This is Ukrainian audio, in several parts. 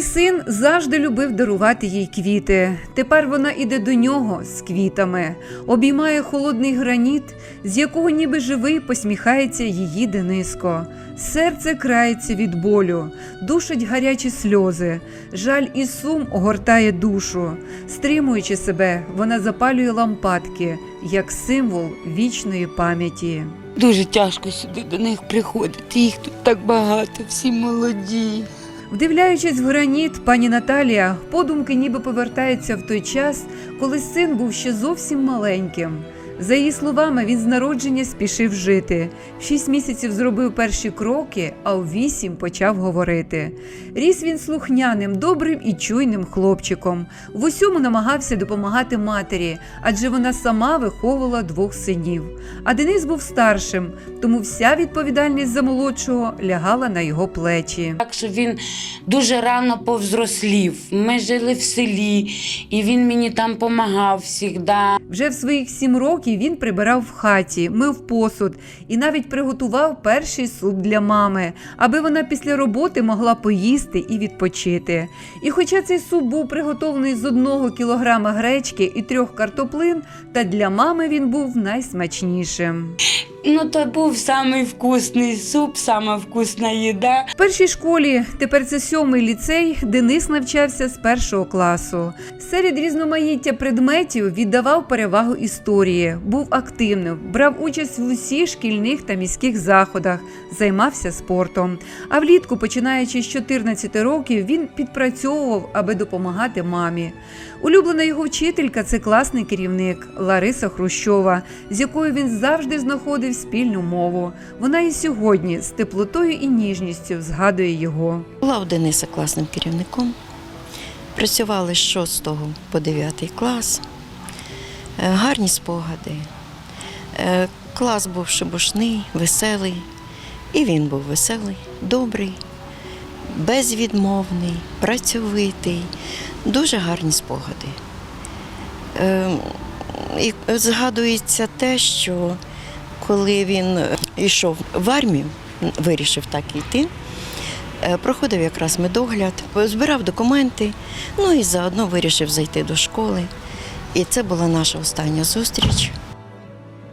Її син завжди любив дарувати їй квіти. Тепер вона іде до нього з квітами, обіймає холодний граніт, з якого ніби живий посміхається її Дениско. Серце крається від болю, душать гарячі сльози, жаль і сум огортає душу. Стримуючи себе, вона запалює лампадки як символ вічної пам'яті. Дуже тяжко сюди до них приходити. Їх тут так багато, всі молоді. Вдивляючись в граніт, пані Наталія подумки ніби повертається в той час, коли син був ще зовсім маленьким. За її словами, він з народження спішив жити. В шість місяців зробив перші кроки, а у вісім почав говорити. Ріс він слухняним, добрим і чуйним хлопчиком. В усьому намагався допомагати матері, адже вона сама виховувала двох синів. А Денис був старшим, тому вся відповідальність за молодшого лягала на його плечі. Так що він дуже рано повзрослів. Ми жили в селі, і він мені там допомагав завжди. Вже в своїх сім років він прибирав в хаті, мив посуд і навіть приготував перший суп для мами, аби вона після роботи могла поїсти і відпочити. І хоча цей суп був приготовлений з одного кілограма гречки і трьох картоплин, та для мами він був найсмачнішим. Ну, то був самий вкусний суп, сама вкусна їда. В першій школі, тепер це сьомий ліцей, Денис навчався з першого класу. Серед різноманіття предметів віддавав перевагу історії, був активним, брав участь в усіх шкільних та міських заходах, займався спортом. А влітку, починаючи з 14 років, він підпрацьовував, аби допомагати мамі. Улюблена його вчителька це класний керівник Лариса Хрущова, з якою він завжди знаходив спільну мову. Вона і сьогодні з теплотою і ніжністю згадує його. Була у Дениса класним керівником. Працювали з 6 по 9 клас. Е, Гарні спогади. Е, Клас був шебушний, веселий. І він був веселий, добрий, безвідмовний, працьовитий. Дуже гарні спогади. Е, І згадується те, що коли він йшов в армію, вирішив так йти, Е, проходив якраз медогляд, збирав документи, ну і заодно вирішив зайти до школи. І це була наша остання зустріч.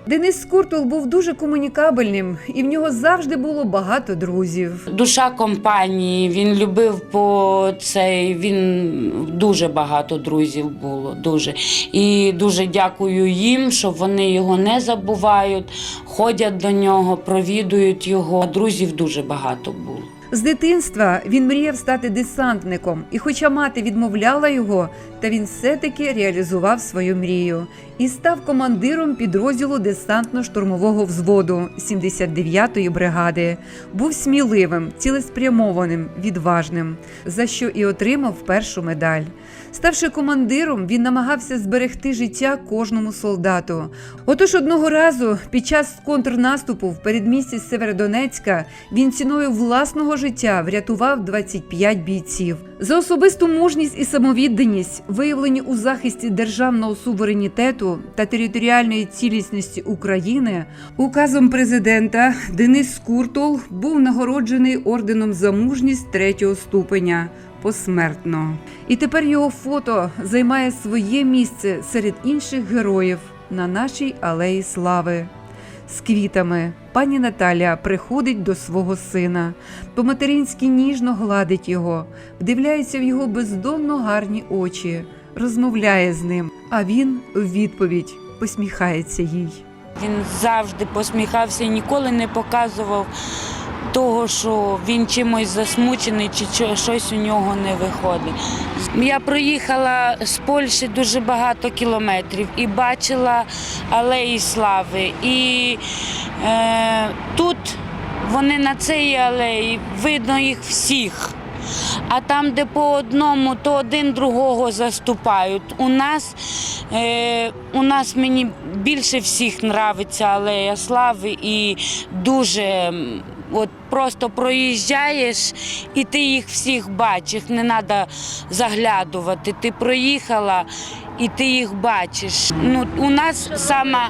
Денис Скуртул був дуже комунікабельним, і в нього завжди було багато друзів. Душа компанії, він любив по цей. Він дуже багато друзів було. Дуже. І дуже дякую їм, що вони його не забувають, ходять до нього, провідують його. Друзів дуже багато було. З дитинства він мріяв стати десантником, і хоча мати відмовляла його, та він все-таки реалізував свою мрію і став командиром підрозділу десантно-штурмового взводу 79-ї бригади. Був сміливим, цілеспрямованим, відважним, за що і отримав першу медаль. Ставши командиром, він намагався зберегти життя кожному солдату. Отож, одного разу під час контрнаступу в передмісті Северодонецька він ціною власного життя врятував 25 бійців. За особисту мужність і самовідданість, виявлені у захисті державного суверенітету та територіальної цілісності України, указом президента Денис Скуртол був нагороджений орденом за мужність третього ступеня посмертно. І тепер його фото займає своє місце серед інших героїв на нашій алеї слави. З квітами пані Наталя приходить до свого сина, по-материнськи ніжно гладить його, вдивляється в його бездонно гарні очі, розмовляє з ним, а він у відповідь посміхається їй. Він завжди посміхався ніколи не показував того, що він чимось засмучений чи щось у нього не виходить. Я проїхала з Польщі дуже багато кілометрів і бачила алеї слави. І е, тут вони на цій алеї, видно їх всіх. А там, де по одному, то один другого заступають. У нас, е, у нас мені більше всіх нравиться алея слави і дуже от просто проїжджаєш і ти їх всіх бачиш. Не треба заглядувати. Ти проїхала і ти їх бачиш. Ну, у нас сама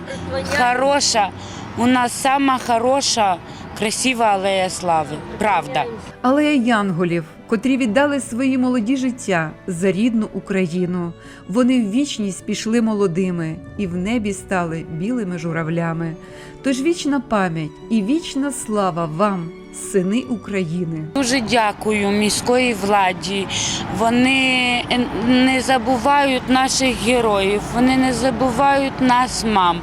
хороша, у нас сама хороша, красива алея слави. Правда. Алея Янголів котрі віддали свої молоді життя за рідну Україну. Вони в вічність пішли молодими і в небі стали білими журавлями. Тож вічна пам'ять і вічна слава вам, сини України. Дуже дякую міської владі. Вони не забувають наших героїв, вони не забувають нас, мам.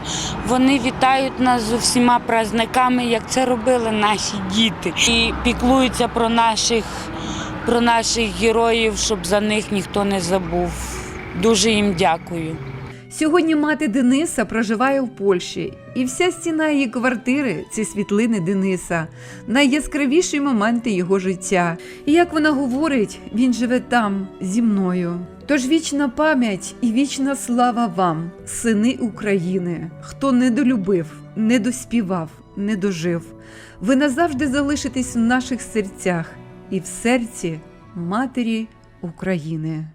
Вони вітають нас з усіма праздниками, як це робили наші діти. І піклуються про наших, про наших героїв, щоб за них ніхто не забув. Дуже їм дякую. Сьогодні мати Дениса проживає в Польщі, і вся стіна її квартири це світлини Дениса, найяскравіші моменти його життя. І як вона говорить, він живе там зі мною. Тож вічна пам'ять і вічна слава вам, сини України, хто не долюбив, не доспівав, не дожив. Ви назавжди залишитесь в наших серцях і в серці матері України.